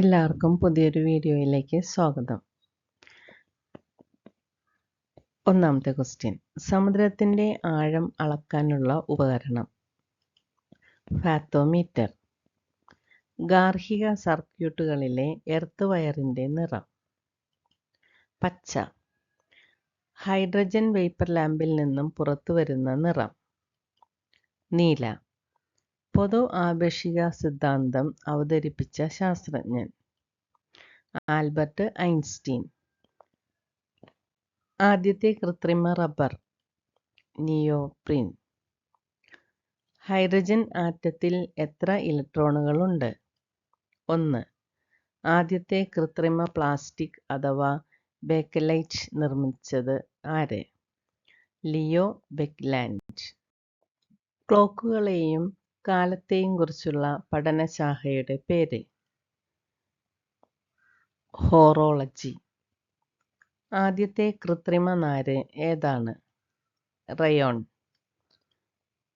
എല്ലാവർക്കും പുതിയൊരു വീഡിയോയിലേക്ക് സ്വാഗതം. ഒന്നാമത്തെ ക്വസ്റ്റ്യൻ സമുദ്രത്തിന്റെ ആഴം അളക്കാനുള്ള ഉപകരണം. ഫാത്തോമീറ്റർ ഗാർഹിക സർക്യൂട്ടുകളിലെ എർത്ത് വയറിന്റെ നിറം. പച്ച. ഹൈഡ്രജൻ വേപ്പർ ലാമ്പിൽ നിന്നും പുറത്തു വരുന്ന നിറം. നീല. പൊതു ആപേക്ഷിക സിദ്ധാന്തം അവതരിപ്പിച്ച ശാസ്ത്രജ്ഞൻ. Albert Einstein. ആദ്യത്തെ കൃത്രിമ റബ്ബർ നിയോപ്രീൻ. ഹൈഡ്രജൻ ആറ്റത്തിൽ എത്ര ഇലക്ട്രോണുകളുണ്ട്? ഒന്ന്. ആദ്യത്തെ കൃത്രിമ പ്ലാസ്റ്റിക് അഥവാ ബേക്കലൈറ്റ് നിർമ്മിച്ചത് ആര്? ലിയോ ബെക്ലാൻഡ്. ക്ലോക്കുകളെയും കാലത്തെയും കുറിച്ചുള്ള പഠനശാഖയുടെ പേര്. ഹോറോളജി. ആദ്യത്തെ കൃത്രിമ നാര് ഏതാണ്? റയോൺ.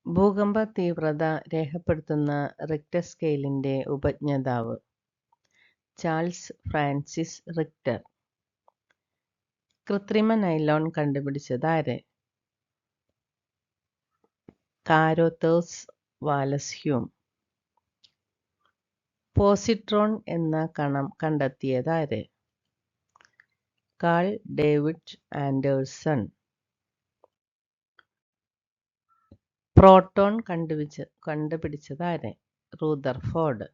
ഭൂകമ്പ തീവ്രത രേഖപ്പെടുത്തുന്ന റിക്ടർ സ്കെയിലിന്റെ ഉപജ്ഞതാവ്. Charles Francis Richter. കൃത്രിമ നൈലോൺ കണ്ടുപിടിച്ചത് ആര്? കാരോത്തേഴ്സ് വാലസ് ഹ്യൂം പോസിട്രോൺ എന്ന കണം കണ്ടെത്തിയതാര് കാൾ ഡേവിഡ് ആൻഡേഴ്സൺ. പ്രോട്ടോൺ കണ്ടുപിടിച്ച കണ്ടുപിടിച്ചതാര് റൂദർഫോർഡ്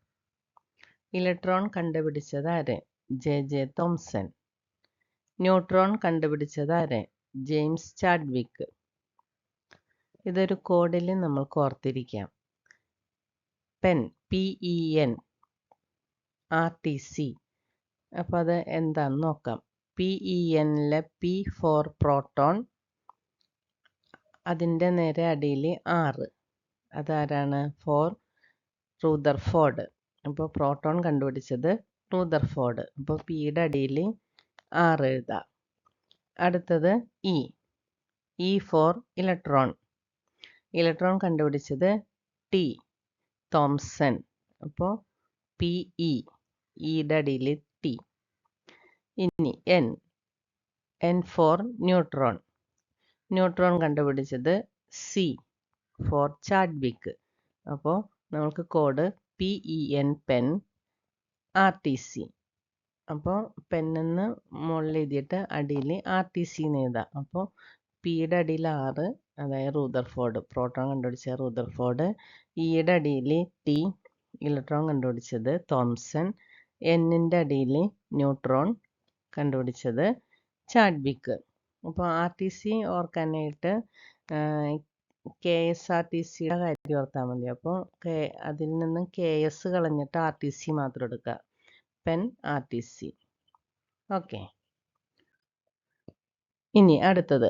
ഇലക്ട്രോൺ കണ്ടുപിടിച്ചതാര് ജെ ജെ തോംസൺ. ന്യൂട്രോൺ കണ്ടുപിടിച്ചതാര് ജെയിംസ് ചാഡ്വിക്ക് ഇതൊരു കോഡിൽ നമ്മൾ ഓർത്തിരിക്കാം. Pen P E N R T C അപ്പോൾ അത് എന്താണെന്ന് നോക്കാം. പി ഇ എന്നിലെ പി ഫോർ പ്രോട്ടോൺ അതിന്റെ നേരെ അടിയിൽ ആറ് അതാരാണ്? ഫോർ റൂദർഫോർഡ് അപ്പോൾ പ്രോട്ടോൺ കണ്ടുപിടിച്ചത് റൂദർഫോർഡ് അപ്പോൾ പിയുടെ അടിയിൽ ആറ് എഴുതാം. അടുത്തത് E E for electron electron കണ്ടുപിടിച്ചത് ടി തോംസൺ അപ്പോൾ പി ഇ ഇയുടെ അടിയിൽ ടി ഇനി N N for neutron neutron കണ്ടുപിടിച്ചത് സി ഫോർ ചാഡ്വിക്ക് അപ്പോൾ നമുക്ക് code P E N pen R T C അപ്പോൾ പെന്നെന്ന് മുകളിൽ എഴുതിയിട്ട് അടിയിൽ ആർ ടി സി എന്ന് എഴുതാം. അപ്പോൾ പിയുടെ അടിയിൽ ആറ് അതായത് റൂദർഫോർഡ് പ്രോട്ടോൺ കണ്ടുപിടിച്ച റൂദർഫോർഡ് ഇയുടെ അടിയിൽ ടി ഇലക്ട്രോൺ കണ്ടുപിടിച്ചത് തോംസൺ എന്നിന്റെ അടിയിൽ ന്യൂട്രോൺ കണ്ടുപിടിച്ചത് ചാഡ്ബിക്ക് അപ്പോൾ ആർ ടി സി ഓർക്കാനായിട്ട് കെ എസ് ആർ ടി സിയുടെ കാര്യം ഓർത്താൽ മതി. അപ്പോൾ കെ അതിൽ നിന്നും കെ എസ് കളഞ്ഞിട്ട് ആർ ടി സി മാത്രം എടുക്കുക. Pen R T C okay ഇനി അടുത്തത്.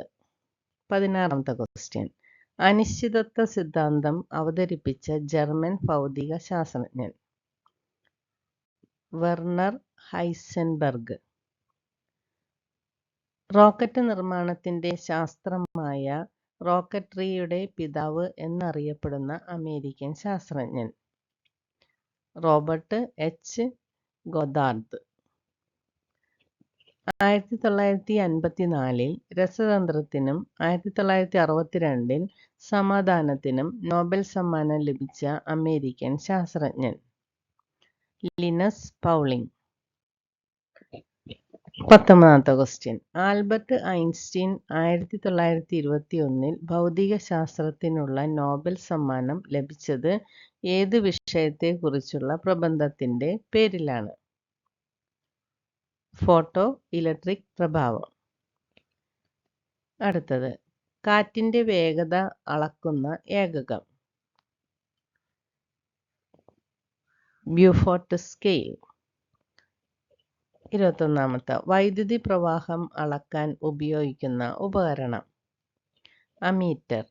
പതിനാറാമത്തെ ക്വസ്റ്റ്യൻ അനിശ്ചിതത്വ സിദ്ധാന്തം അവതരിപ്പിച്ച ജർമ്മൻ ഭൗതിക ശാസ്ത്രജ്ഞൻ. Werner Heisenberg. റോക്കറ്റ് നിർമ്മാണത്തിന്റെ ശാസ്ത്രമായ റോക്കറ്ററിയുടെ പിതാവ് എന്നറിയപ്പെടുന്ന അമേരിക്കൻ ശാസ്ത്രജ്ഞൻ. റോബർട്ട് എച്ച് ഗോദാർഡ് ആയിരത്തി തൊള്ളായിരത്തി അൻപത്തി നാലിൽ രസതന്ത്രത്തിനും ആയിരത്തി തൊള്ളായിരത്തി അറുപത്തിരണ്ടിൽ സമാധാനത്തിനും നോബൽ സമ്മാനം ലഭിച്ച അമേരിക്കൻ ശാസ്ത്രജ്ഞൻ. Linus Pauling. പത്തൊമ്പതാമത്തെ ക്വസ്റ്റ്യൻ. ആൽബർട്ട് ഐൻസ്റ്റീൻ ആയിരത്തി തൊള്ളായിരത്തി ഇരുപത്തി ഒന്നിൽ ഭൗതിക ശാസ്ത്രത്തിനുള്ള നോബൽ സമ്മാനം ലഭിച്ചത് ഏത് വിഷയത്തെക്കുറിച്ചുള്ള പ്രബന്ധത്തിന്റെ പേരിലാണ്? ഫോട്ടോ ഇലക്ട്രിക് പ്രഭാവം. അടുത്തത് കാറ്റിന്റെ വേഗത അളക്കുന്ന ഏകകം. ബ്യൂഫോർട്ട് സ്കെയിൽ ഇരുപത്തൊന്നാമത്തെ വൈദ്യുതി പ്രവാഹം അളക്കാൻ ഉപയോഗിക്കുന്ന ഉപകരണം. അമീറ്റർ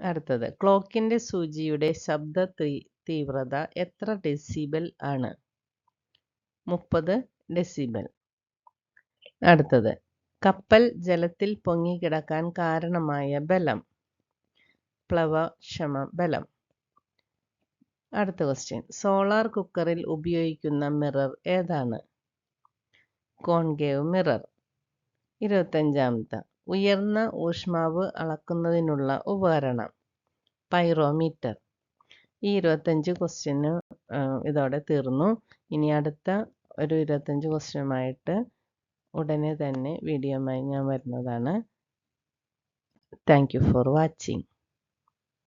അടുത്തത് ക്ലോക്കിന്റെ സൂചിയുടെ ശബ്ദ തീവ്രത എത്ര ഡെസിബൽ ആണ്? മുപ്പത് ഡെസിബൽ അടുത്തത് കപ്പൽ ജലത്തിൽ പൊങ്ങിക്കിടക്കാൻ കാരണമായ ബലം. പ്ലവക്ഷമ ബലം. അടുത്ത ക്വസ്റ്റ്യൻ സോളാർ കുക്കറിൽ ഉപയോഗിക്കുന്ന മിറർ ഏതാണ്? കോൺകേവ് മിറർ ഇരുപത്തഞ്ചാമത്തെ ഉയർന്ന ഊഷ്മാവ് അളക്കുന്നതിനുള്ള ഉപകരണം. പൈറോമീറ്റർ ഈ ഇരുപത്തഞ്ച് ക്വസ്റ്റ്യന് ഇതോടെ തീർന്നു. ഇനി അടുത്ത ഒരു ഇരുപത്തഞ്ച് ക്വസ്റ്റ്യനുമായിട്ട് ഉടനെ തന്നെ വീഡിയോയുമായി ഞാൻ വരുന്നതാണ്. Thank you for watching